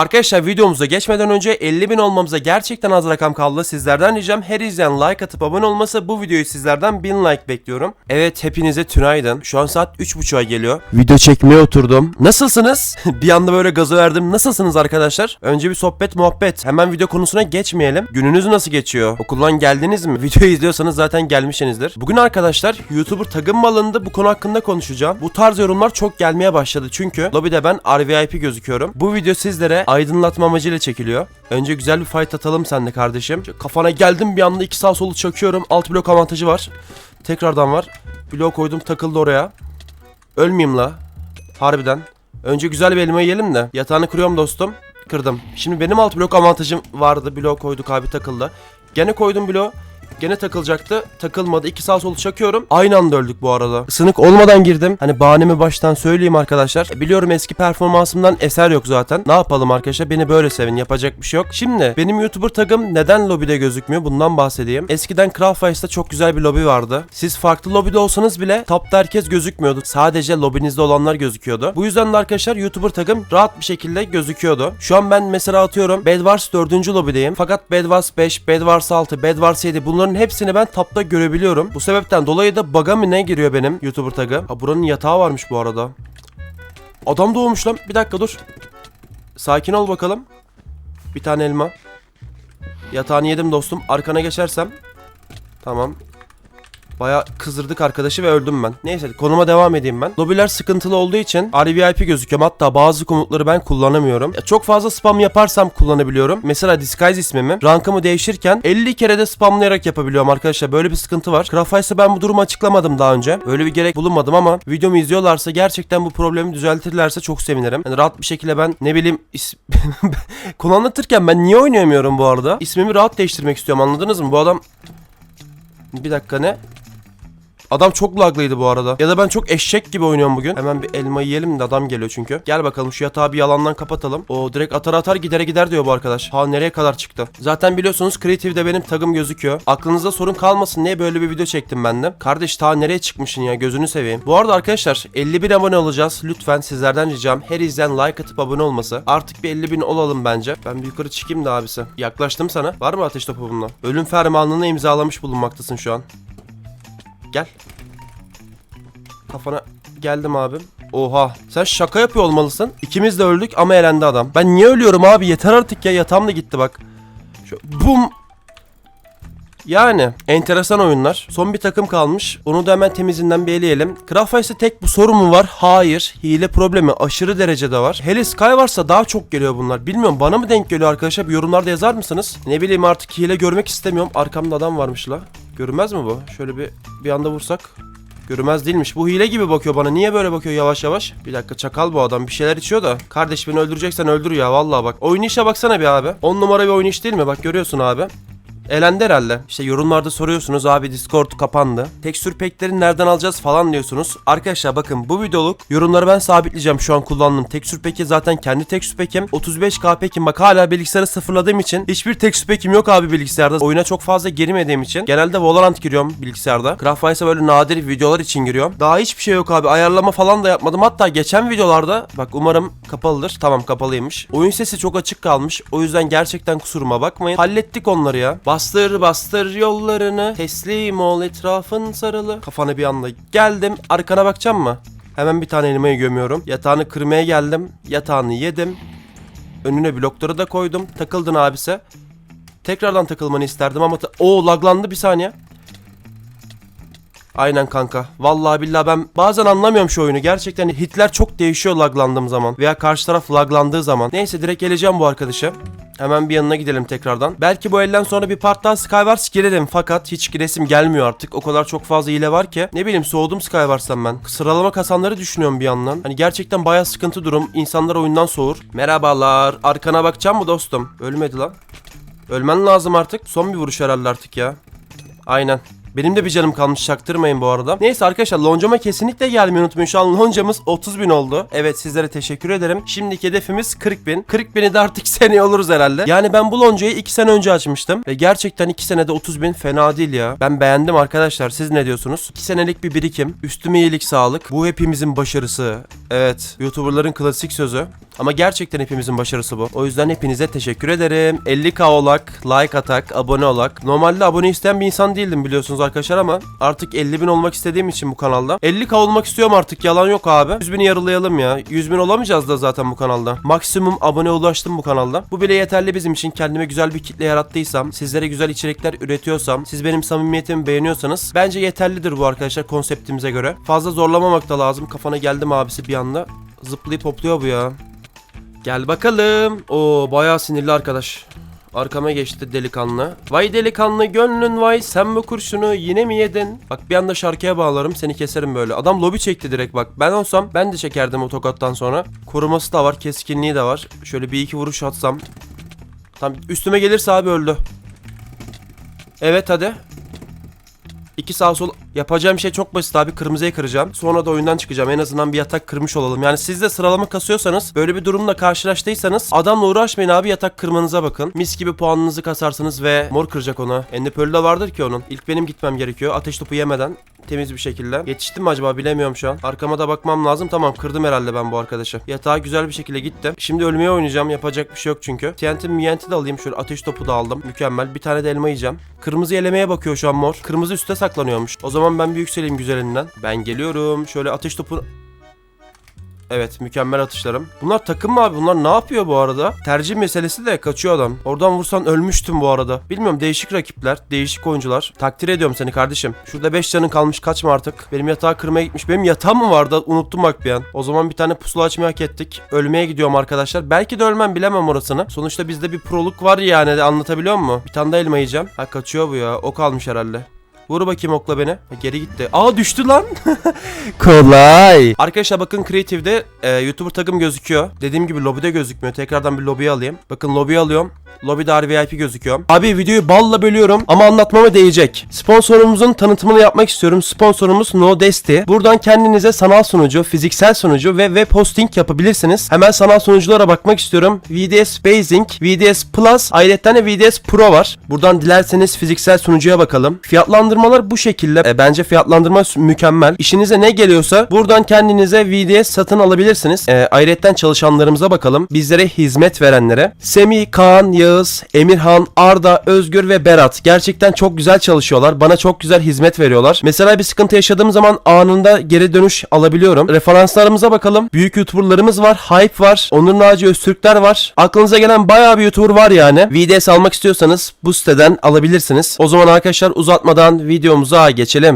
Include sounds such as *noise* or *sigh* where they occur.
Arkadaşlar videomuza geçmeden önce 50 bin olmamıza gerçekten az rakam kaldı. Sizlerden ricam her izleyen like atıp abone olması bu videoyu sizlerden 1000 like bekliyorum. Evet hepinize tünaydın. Şu an saat 3.30'a geliyor. Video çekmeye oturdum. Nasılsınız? *laughs* bir anda böyle gazı verdim. Nasılsınız arkadaşlar? Önce bir sohbet muhabbet. Hemen video konusuna geçmeyelim. Gününüz nasıl geçiyor? Okuldan geldiniz mi? *laughs* Videoyu izliyorsanız zaten gelmişsinizdir. Bugün arkadaşlar YouTuber tagım mı? Bu konu hakkında konuşacağım. Bu tarz yorumlar çok gelmeye başladı çünkü lobide ben RVIP gözüküyorum. Bu video sizlere aydınlatma amacıyla çekiliyor. Önce güzel bir fight atalım sen de kardeşim. Kafana geldim bir anda iki sağ solu çakıyorum. Alt blok avantajı var. Tekrardan var. Blok koydum takıldı oraya. Ölmeyeyim la. Harbiden. Önce güzel bir elma yiyelim de. Yatağını kırıyorum dostum. Kırdım. Şimdi benim alt blok avantajım vardı. Blok koyduk abi takıldı. Gene koydum bloğu. Gene takılacaktı. Takılmadı. İki sağ sol çakıyorum. Aynı anda öldük bu arada. Isınık olmadan girdim. Hani bahanemi baştan söyleyeyim arkadaşlar. E, Biliyorum eski performansımdan eser yok zaten. Ne yapalım arkadaşlar? Beni böyle sevin. Yapacak bir şey yok. Şimdi benim YouTuber tagım neden lobide gözükmüyor? Bundan bahsedeyim. Eskiden Craftwise'da çok güzel bir lobi vardı. Siz farklı lobide olsanız bile topta herkes gözükmüyordu. Sadece lobinizde olanlar gözüküyordu. Bu yüzden de arkadaşlar YouTuber tagım rahat bir şekilde gözüküyordu. Şu an ben mesela atıyorum Bed Wars 4. lobideyim. Fakat Bed Wars 5, Bed Wars 6, Bed Wars 7 bunların hepsini ben tapta görebiliyorum. Bu sebepten dolayı da ne giriyor benim YouTuber tagı? Ha buranın yatağı varmış bu arada. Adam doğmuş lan. Bir dakika dur. Sakin ol bakalım. Bir tane elma. Yatağını yedim dostum. Arkana geçersem. Tamam. Baya kızdırdık arkadaşı ve öldüm ben. Neyse konuma devam edeyim ben. Lobiler sıkıntılı olduğu için RVIP gözüküyorum. Hatta bazı komutları ben kullanamıyorum. Ya çok fazla spam yaparsam kullanabiliyorum. Mesela Disguise ismimi rankımı değişirken 50 kere de spamlayarak yapabiliyorum arkadaşlar. Böyle bir sıkıntı var. Craftwise'a ben bu durumu açıklamadım daha önce. Böyle bir gerek bulunmadım ama videomu izliyorlarsa gerçekten bu problemi düzeltirlerse çok sevinirim. Yani rahat bir şekilde ben ne bileyim is... *laughs* konu anlatırken ben niye oynayamıyorum bu arada? İsmimi rahat değiştirmek istiyorum anladınız mı? Bu adam bir dakika ne? Adam çok laglıydı bu arada. Ya da ben çok eşek gibi oynuyorum bugün. Hemen bir elma yiyelim de adam geliyor çünkü. Gel bakalım şu yatağı bir yalandan kapatalım. O direkt atar atar gidere gider diyor bu arkadaş. Ha nereye kadar çıktı? Zaten biliyorsunuz Creative'de benim tagım gözüküyor. Aklınızda sorun kalmasın diye böyle bir video çektim ben de. Kardeş ta nereye çıkmışsın ya gözünü seveyim. Bu arada arkadaşlar 50 bin abone olacağız. Lütfen sizlerden ricam her izleyen like atıp abone olması. Artık bir 50 bin olalım bence. Ben bir yukarı çıkayım da abisi. Yaklaştım sana. Var mı ateş topu bununla? Ölüm fermanını imzalamış bulunmaktasın şu an. Gel. Kafana geldim abim. Oha. Sen şaka yapıyor olmalısın. İkimiz de öldük ama elendi adam. Ben niye ölüyorum abi? Yeter artık ya. Yatağım da gitti bak. Şu bum. Yani enteresan oyunlar. Son bir takım kalmış. Onu da hemen temizinden bir eleyelim. Craftwise'da tek bu sorun mu var? Hayır. Hile problemi aşırı derecede var. Hele Sky varsa daha çok geliyor bunlar. Bilmiyorum bana mı denk geliyor arkadaşlar? Bir yorumlarda yazar mısınız? Ne bileyim artık hile görmek istemiyorum. Arkamda adam varmış la. Görünmez mi bu? Şöyle bir bir anda vursak. Görünmez değilmiş. Bu hile gibi bakıyor bana. Niye böyle bakıyor yavaş yavaş? Bir dakika çakal bu adam. Bir şeyler içiyor da. Kardeş beni öldüreceksen öldür ya vallahi bak. Oynayışa baksana bir abi. 10 numara bir oynayış değil mi? Bak görüyorsun abi. Elendi herhalde. İşte yorumlarda soruyorsunuz abi Discord kapandı. Tekstür pekleri nereden alacağız falan diyorsunuz. Arkadaşlar bakın bu videoluk yorumları ben sabitleyeceğim şu an kullandığım tekstür peki zaten kendi tekstür pekim. 35k pekim bak hala bilgisayarı sıfırladığım için hiçbir tekstür pekim yok abi bilgisayarda. Oyuna çok fazla girmediğim için. Genelde Valorant giriyorum bilgisayarda. Craftwise'a böyle nadir videolar için giriyorum. Daha hiçbir şey yok abi. Ayarlama falan da yapmadım. Hatta geçen videolarda bak umarım kapalıdır. Tamam kapalıymış. Oyun sesi çok açık kalmış. O yüzden gerçekten kusuruma bakmayın. Hallettik onları ya. Bastır bastır yollarını. Teslim ol etrafın sarılı. Kafana bir anda geldim. Arkana bakacağım mı? Hemen bir tane elmayı gömüyorum. Yatağını kırmaya geldim. Yatağını yedim. Önüne blokları da koydum. Takıldın abise. Tekrardan takılmanı isterdim ama... Oo laglandı bir saniye. Aynen kanka. Vallahi billahi ben bazen anlamıyorum şu oyunu. Gerçekten hitler çok değişiyor laglandığım zaman. Veya karşı taraf laglandığı zaman. Neyse direkt geleceğim bu arkadaşa. Hemen bir yanına gidelim tekrardan. Belki bu elden sonra bir part daha Skywars girerim fakat hiç giresim gelmiyor artık. O kadar çok fazla hile var ki. Ne bileyim soğudum Skywars'tan ben. Sıralama kasanları düşünüyorum bir yandan. Hani gerçekten bayağı sıkıntı durum. İnsanlar oyundan soğur. Merhabalar. Arkana bakacağım mı dostum? Ölmedi lan. Ölmen lazım artık. Son bir vuruş herhalde artık ya. Aynen. Benim de bir canım kalmış çaktırmayın bu arada. Neyse arkadaşlar loncama kesinlikle gelmeyi unutmayın. Şu an loncamız 30 bin oldu. Evet sizlere teşekkür ederim. Şimdiki hedefimiz 40 bin. 40 bini de artık *laughs* seneye oluruz herhalde. Yani ben bu loncayı 2 sene önce açmıştım. Ve gerçekten 2 senede 30 bin fena değil ya. Ben beğendim arkadaşlar. Siz ne diyorsunuz? 2 senelik bir birikim. Üstüme iyilik sağlık. Bu hepimizin başarısı. Evet. Youtuberların klasik sözü. Ama gerçekten hepimizin başarısı bu. O yüzden hepinize teşekkür ederim. 50k olak, like atak, abone olak. Normalde abone isteyen bir insan değildim biliyorsunuz arkadaşlar ama artık 50 bin olmak istediğim için bu kanalda. 50k olmak istiyorum artık yalan yok abi. 100 bini yarılayalım ya. 100 bin olamayacağız da zaten bu kanalda. Maksimum abone ulaştım bu kanalda. Bu bile yeterli bizim için. Kendime güzel bir kitle yarattıysam, sizlere güzel içerikler üretiyorsam, siz benim samimiyetimi beğeniyorsanız bence yeterlidir bu arkadaşlar konseptimize göre. Fazla zorlamamak da lazım. Kafana geldim abisi bir anda. Zıplayıp hopluyor bu ya. Gel bakalım. Oo bayağı sinirli arkadaş. Arkama geçti delikanlı. Vay delikanlı gönlün vay sen bu kurşunu yine mi yedin? Bak bir anda şarkıya bağlarım seni keserim böyle. Adam lobi çekti direkt bak. Ben olsam ben de çekerdim o tokattan sonra. Koruması da var keskinliği de var. Şöyle bir iki vuruş atsam. Tam üstüme gelirse abi öldü. Evet hadi. İki sağ sol yapacağım şey çok basit abi kırmızıya kıracağım. Sonra da oyundan çıkacağım. En azından bir yatak kırmış olalım. Yani siz de sıralama kasıyorsanız böyle bir durumla karşılaştıysanız adamla uğraşmayın abi yatak kırmanıza bakın. Mis gibi puanınızı kasarsınız ve mor kıracak ona. Endepölü de vardır ki onun. İlk benim gitmem gerekiyor. Ateş topu yemeden temiz bir şekilde. Yetiştim mi acaba bilemiyorum şu an. Arkama da bakmam lazım. Tamam kırdım herhalde ben bu arkadaşı. Yatağa güzel bir şekilde gitti. Şimdi ölmeye oynayacağım. Yapacak bir şey yok çünkü. TNT MNT de alayım. Şöyle ateş topu da aldım. Mükemmel. Bir tane de elma yiyeceğim. Kırmızı elemeye bakıyor şu an mor. Kırmızı üstte saklanıyormuş. O zaman ben bir yükseleyim güzelinden. Ben geliyorum. Şöyle ateş topu Evet mükemmel atışlarım. Bunlar takım mı abi? Bunlar ne yapıyor bu arada? Tercih meselesi de kaçıyor adam. Oradan vursan ölmüştüm bu arada. Bilmiyorum değişik rakipler, değişik oyuncular. Takdir ediyorum seni kardeşim. Şurada 5 canın kalmış kaçma artık. Benim yatağı kırmaya gitmiş. Benim yatağım mı vardı? Unuttum bak bir an. O zaman bir tane pusula açmayı hak ettik. Ölmeye gidiyorum arkadaşlar. Belki de ölmem bilemem orasını. Sonuçta bizde bir proluk var yani anlatabiliyor muyum? Bir tane de elma yiyeceğim. Ha kaçıyor bu ya. O kalmış herhalde. Vur bakayım okla beni. Geri gitti. Aa düştü lan. *laughs* Kolay. Arkadaşlar bakın Creative'de e, YouTuber tagım gözüküyor. Dediğim gibi lobide gözükmüyor. Tekrardan bir lobiye alayım. Bakın lobiye alıyorum. Lobide RVIP gözüküyor. Abi videoyu balla bölüyorum ama anlatmama değecek. Sponsorumuzun tanıtımını yapmak istiyorum. Sponsorumuz Nodesti. Buradan kendinize sanal sunucu, fiziksel sunucu ve web hosting yapabilirsiniz. Hemen sanal sunuculara bakmak istiyorum. VDS Basing, VDS Plus, ayrıca de VDS Pro var. Buradan dilerseniz fiziksel sunucuya bakalım. Fiyatlandırmalar bu şekilde. E, bence fiyatlandırma mükemmel. İşinize ne geliyorsa buradan kendinize VDS satın alabilirsiniz. E, ayrıca çalışanlarımıza bakalım. Bizlere hizmet verenlere. Semih, Kaan, Yağız, Emirhan, Arda, Özgür ve Berat. Gerçekten çok güzel çalışıyorlar. Bana çok güzel hizmet veriyorlar. Mesela bir sıkıntı yaşadığım zaman anında geri dönüş alabiliyorum. Referanslarımıza bakalım. Büyük YouTuber'larımız var. Hype var. Onur Naci Öztürkler var. Aklınıza gelen bayağı bir YouTuber var yani. VDS almak istiyorsanız bu siteden alabilirsiniz. O zaman arkadaşlar uzatmadan videomuza geçelim.